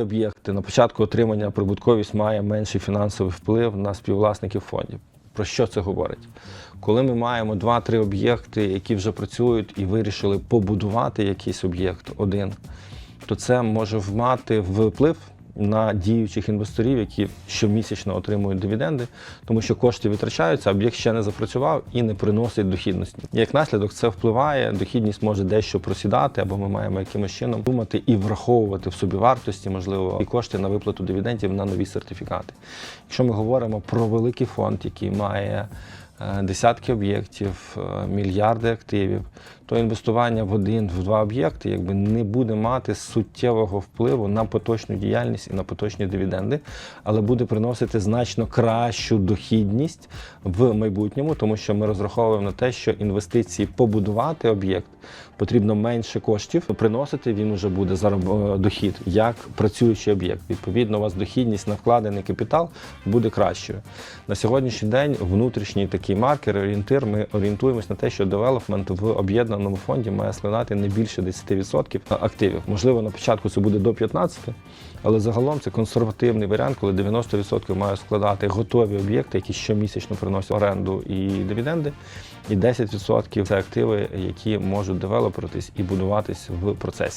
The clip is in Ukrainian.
об'єкти. На початку отримання прибутковість має менший фінансовий вплив на співвласників фондів. Про що це говорить? Коли ми маємо 2-3 об'єкти, які вже працюють і вирішили побудувати якийсь об'єкт один, то це може мати вплив на діючих інвесторів, які щомісячно отримують дивіденди, тому що кошти витрачаються, об'єкт ще не запрацював і не приносить дохідності. Як наслідок це впливає, дохідність може дещо просідати, або ми маємо якимось чином думати і враховувати в собівартості, можливо, і кошти на виплату дивідендів на нові сертифікати. Якщо ми говоримо про великий фонд, який має десятки об'єктів, е, мільярди активів, то інвестування в один, в два об'єкти якби не буде мати суттєвого впливу на поточну діяльність і на поточні дивіденди, але буде приносити значно кращу дохідність в майбутньому, тому що ми розраховуємо на те, що інвестиції побудувати об'єкт потрібно менше коштів приносити. Він вже буде зароб- е, дохід як працюючий об'єкт. Відповідно, у вас дохідність на вкладений капітал буде кращою. На сьогоднішній день внутрішній такий маркер, орієнтир. Ми орієнтуємось на те, що девелопмент в об'єднаному фонді має складати не більше 10% активів. Можливо, на початку це буде до 15%, але загалом це консервативний варіант, коли 90% має складати готові об'єкти, які щомісячно приносять оренду і дивіденди, і 10% це активи, які можуть девелоперитись і будуватись в процесі.